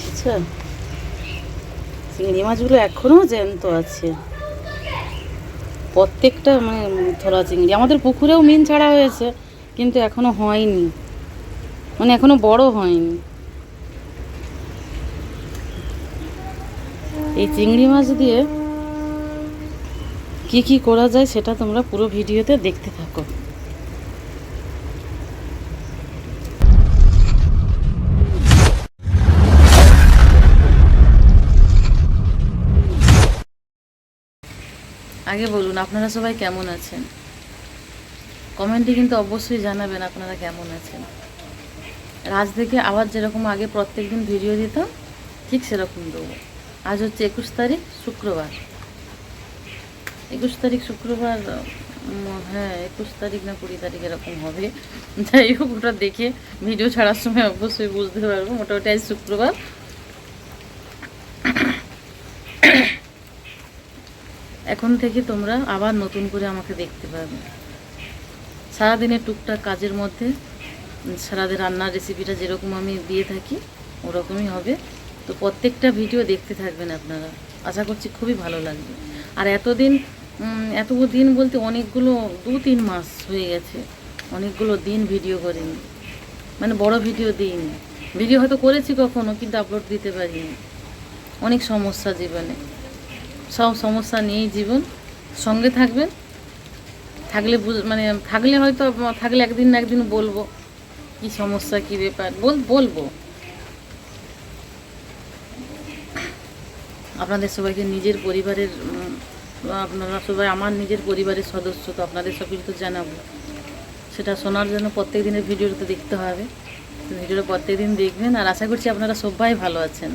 বুঝছ চিংড়ি মাছগুলো এখনও জ্যান্ত আছে। প্রত্যেকটা মানে থলা চিংড়ি। আমাদের পুকুরেও মিন ছাড়া হয়েছে, কিন্তু এখনও হয়নি। মানে এখনও বড় হয়নি। এই চিংড়ি মাছ দিয়ে কি কি করা যায় সেটা তোমরা পুরো ভিডিওতে দেখতে থাকো। আগে বলুন, আপনারা সবাই কেমন আছেন? কমেন্টে কিন্তু অবশ্যই জানাবেন আপনারা কেমন আছেন। আজ থেকে আবার যেরকম আগে প্রত্যেকদিন ভিডিও দিতাম, ঠিক সেরকম দেবো। আজ হচ্ছে একুশ তারিখ, শুক্রবার। একুশ তারিখ শুক্রবার হ্যাঁ একুশ তারিখ না কুড়ি তারিখ এরকম হবে। যাই হোক, ওটা দেখে ভিডিও ছাড়ার সময় অবশ্যই বুঝতে পারব। মোটামুটি আজ শুক্রবার। এখন থেকে তোমরা আবার নতুন করে আমাকে দেখতে পাবে। সারাদিনের টুকটাক কাজের মধ্যে সারাদিন রান্নার রেসিপিটা যেরকম আমি দিয়ে থাকি, ওরকমই হবে। তো প্রত্যেকটা ভিডিও দেখতে থাকবেন আপনারা। আশা করছি খুবই ভালো লাগবে। আর এতদিন এত দিন বলতে অনেকগুলো দু তিন মাস হয়ে গেছে। অনেকগুলো দিন ভিডিও করিনি। মানে বড় ভিডিও দিইনি। ভিডিও হয়তো করেছি কখনো, কিন্তু আপলোড দিতে পারিনি। অনেক সমস্যা জীবনে। সব সমস্যা নিয়েই জীবন। সঙ্গে থাকবেন। থাকলে মানে থাকলে হয়তো, থাকলে একদিন না একদিন বলব, কি সমস্যা, কি ব্যাপার, বল, বলব। আপনাদের সবাইকে নিজের পরিবারের আপনারা সবাই আমার নিজের পরিবারের সদস্য, তো আপনাদের সব তো জানাব। সেটা শোনার জন্য প্রত্যেক দিনের ভিডিওটা তো দেখতে হবে। ভিডিওটা প্রত্যেক দিন দেখবেন, আর আশা করছি আপনারা সবাই ভালো আছেন।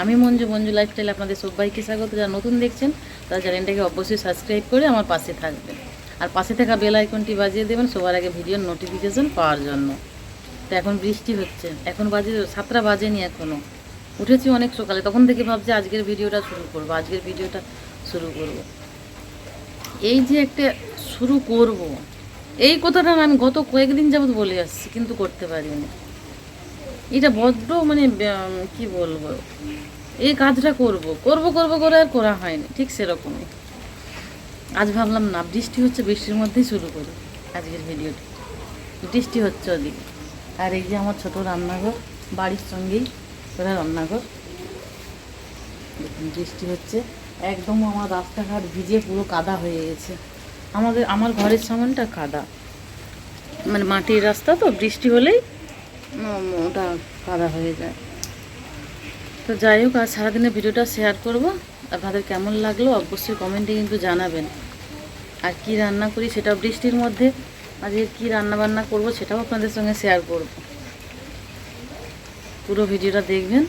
আমি মঞ্জু মঞ্জু লাইফস্টাইল আপনাদের সবাইকে স্বাগত। যারা নতুন দেখছেন, তারা চ্যানেলটাকে অবশ্যই সাবস্ক্রাইব করে আমার পাশে থাকবেন। আর পাশে থাকা বেল আইকনটি বাজিয়ে দেবেন সবার আগে ভিডিওর নোটিফিকেশন পাওয়ার জন্য। তো এখন বৃষ্টি হচ্ছে। এখন বাজে সাতটা বাজেনি এখনও উঠেছি অনেক সকালে। তখন থেকে ভাবছি আজকের ভিডিওটা শুরু করব। আজকের ভিডিওটা শুরু করব। এই যে একটা শুরু করব। এই কথাটা আমি গত কয়েকদিন যাবৎ বলে আসছি, কিন্তু করতে পারিনি। এটা বড্ড মানে কি বলব? এই কাজটা করব। করব করব করে আর করা হয়নি, ঠিক সেরকমই। আজ ভাবলাম না, বৃষ্টি হচ্ছে, বৃষ্টির মধ্যেই শুরু করি আজকের ভিডিওটি। বৃষ্টি হচ্ছে ওদিকে। আর এই যে আমার ছোট রান্নাঘর, বাড়ির সঙ্গেই ওরা রান্নাঘর। বৃষ্টি হচ্ছে, একদম আমার রাস্তাঘাট ভিজে পুরো কাদা হয়ে গেছে। আমাদের, আমার ঘরের সামানটা কাদা। মানে মাটির রাস্তা তো, বৃষ্টি হলেই ওটা কাদা হয়ে যায়। তো যাই হোক আজ সারাদিনের ভিডিওটা শেয়ার করব। আপনাদের কেমন লাগল অবশ্যই কমেন্টে কিন্তু জানাবেন। আর কি রান্না করি সেটা বৃষ্টির মধ্যে, আজকে কি রান্না বান্না করব সেটাও আপনাদের সঙ্গে শেয়ার করব। পুরো ভিডিওটা দেখবেন।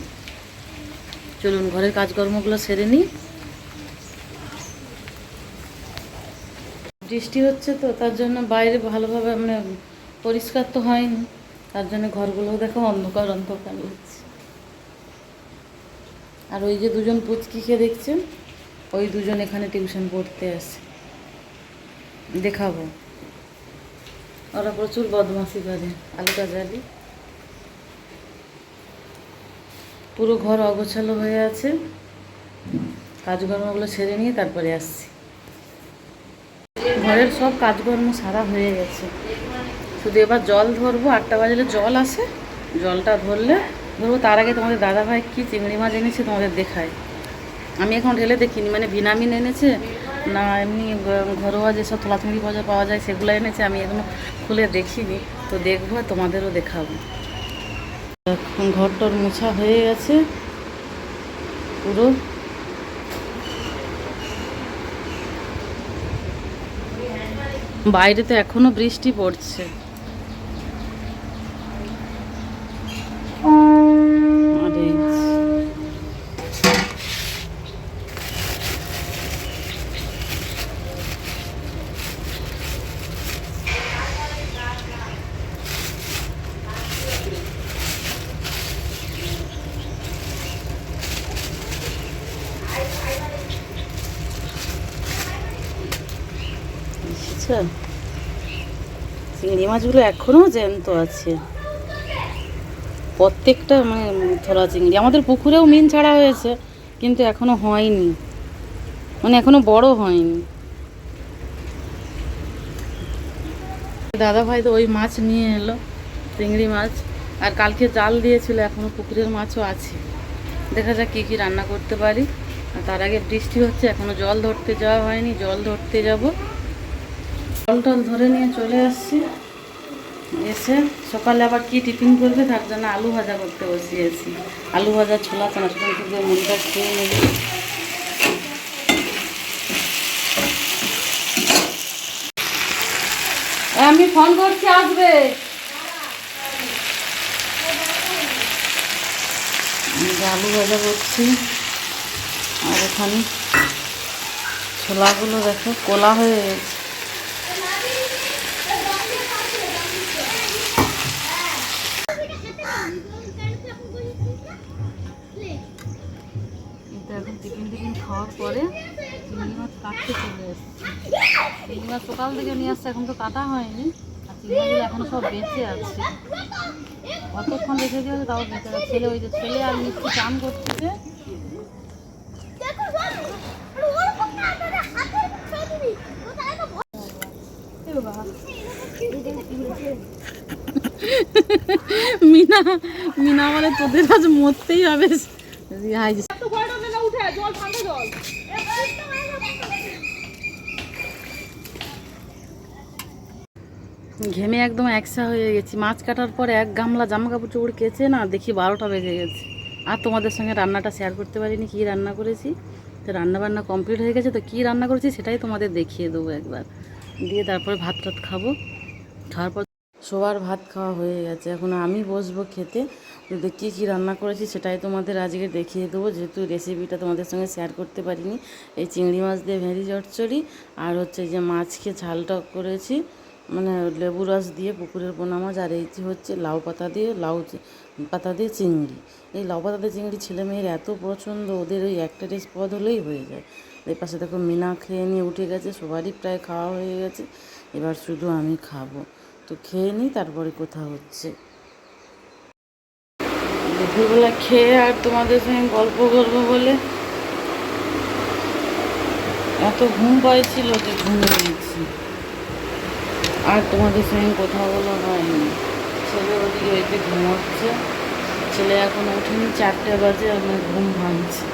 চলুন, ঘরের কাজকর্মগুলো সেরে নিই। বৃষ্টি হচ্ছে তো, তার জন্য বাইরে ভালোভাবে মানে পরিষ্কার তো হয়নি। তার জন্য ঘরগুলো দেখো অন্ধকার অন্ধকার হচ্ছে আর ওই যে দুজন পুচকিকে দেখছেন, ওই দুজন এখানে টিউশন পড়তে আসে। দেখাবো। ওরা প্রচুর বদমাশি করে। আলু কাজালি পুরো ঘর অগোছালো হয়ে আছে। কাজকর্মগুলো সেরে নিয়ে তারপরে আসছি। ঘরের সব কাজকর্ম সারা হয়ে গেছে। শুধু এবার জল ধরবো, আটটা বাজলে জল আসে, জলটা ধরলে ধরবো। তার আগে তোমাদের দাদাভাই কি চিংড়ি মাছ এনেছে তোমাদের দেখায়। আমি এখন ঢেলে দেখিনি মানে ভিনামিন এনেছে, না এমনি ঘরোয়া যেসব থলা চিংড়ি বাজার পাওয়া যায় সেগুলো এনেছে, আমি এখনও খুলে দেখিনি। তো দেখব, তোমাদেরও দেখাবো। এখন ঘরটর মোছা হয়ে গেছে, পুরো। বাইরে তো এখনও বৃষ্টি পড়ছে আরে বুঝছ? চিংড়ি মাছগুলো এখনও জ্যান্ত আছে। প্রত্যেকটা মানে থলা চিংড়ি। আমাদের পুকুরেও মিন ছাড়া হয়েছে, কিন্তু এখনও হয়নি। মানে এখনও বড় হয়নি। দাদা ভাই তো ওই মাছ নিয়ে এলো, চিংড়ি মাছ। আর কালকে জাল দিয়েছিল, এখনও পুকুরের মাছও আছে। দেখা যাক কী কী রান্না করতে পারি। আর তার আগে বৃষ্টি হচ্ছে, এখনও জল ধরতে যাওয়া হয়নি, জল ধরতে যাব। জল টল ধরে নিয়ে চলে আসছি। এসে সকালে আবার কি টিফিন করবে তার জন্য আলু ভাজা করতে বসিয়েছি। আলু ভাজা, ছোলা চানা থেকে মুড়িটা খেয়ে নেবে। আমি ফোন করছি, আসবে। আলু ভাজা করছি, আর এখানে ছোলাগুলো দেখো, কোলা হয়ে গেছে। খাওয়ার পরে চিংড়ি মাছ কাটতে চলে এসেছে। চিংড়ি মাছ সকাল থেকে নিয়ে আসছে এখন তো কাটা হয়নি আর চিংড়ি এখনও সব বেঁচে আছে। কতক্ষণ রেখে দিয়েছে তাও বেঁচে আছে ছেলে ওই যে ছেলে আর মিষ্টি চান করতেছে। মিনা মিনা বলে তোদের আজ মরতেই হবে। হাই ঘেমে একদম একসা হয়ে গেছি। মাছ কাটার পর এক গামলা জামা কাপড় চোপড় কেচে না দেখি বারোটা বেজে গেছে। আর তোমাদের সঙ্গে রান্নাটা শেয়ার করতে পারিনি, কী রান্না করেছি? তো রান্না বান্না কমপ্লিট হয়ে গেছে, তো কী রান্না করেছি সেটাই তোমাদের দেখিয়ে দেবো একবার। দিয়ে তারপরে ভাত টাত খাব। খাওয়ার পর সবার ভাত খাওয়া হয়ে গেছে। এখন আমি বসবো খেতে। কী কী রান্না করেছি সেটাই তোমাদের আজকে দেখিয়ে দেবো। যেহেতু রেসিপিটা তোমাদের সঙ্গে শেয়ার করতে পারিনি, এই চিংড়ি মাছ দিয়ে ভেঁড়ি চচ্চড়ি আর হচ্ছে যে মাছকে ঝাল টক করেছি। মানে লেবু রস দিয়ে পুকুরের পোনা মাছ আর এই হচ্ছে লাউ পাতা দিয়ে, লাউ পাতা দিয়ে চিংড়ি। এই লাউ পাতা দিয়ে চিংড়ি ছেলে মেয়ের এত পছন্দ, ওদের ওই একটা ডিশ পদ হলেই হয়ে যায়। এই পাশে দেখো মিনা খেয়ে নিয়ে উঠে গেছে, সবারই প্রায় খাওয়া হয়ে গেছে। এবার শুধু আমি খাব। তো খেয়ে নিই, তারপরে কোথা হচ্ছে। দুপুরবেলা খেয়ে আর তোমাদের সঙ্গে গল্প করব বলে এত ঘুম পাইছিল যে ঘুমিয়ে গেছি। আর তোমাদের সঙ্গে কথা বলা হয়নি। ছেলে ওদিকে ওইতে ঘুমোচ্ছে। ছেলে এখন ওঠেনি চারটে বাজে আমার ঘুম ভাঙছে।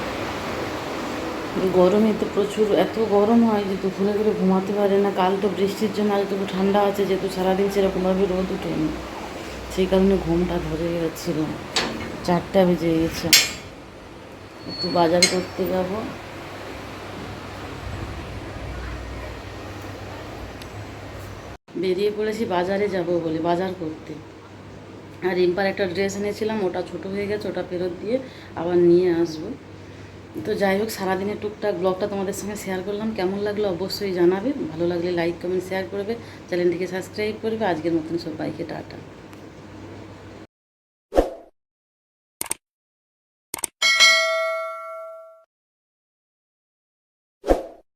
গরমে তো প্রচুর, এত গরম হয় যে দুপুরে করে ঘুমাতে পারে না। কাল তো বৃষ্টির জন্য আজ তবু ঠান্ডা আছে, যেহেতু সারাদিন সেরকমভাবে রোদ উঠেনি। সেই কারণে ঘুমটা ধরে গেছিল চারটা বেজে গেছে। একটু বাজার করতে যাব। বেরিয়ে পড়েছি, বাজারে যাব বলে, বাজার করতে। আর রিম্পার একটা ড্রেস এনেছিলাম, ওটা ছোট হয়ে গেছে, ওটা ফেরত দিয়ে আবার নিয়ে আসব। তো যাই হোক, সারাদিনের টুকটাক ব্লগটা তোমাদের সঙ্গে শেয়ার করলাম। কেমন লাগল অবশ্যই জানাবে। ভালো লাগলে লাইক কমেন্ট শেয়ার করবে। চ্যানেলটিকে সাবস্ক্রাইব করবে। আজকের মতন সবাইকে টাটা।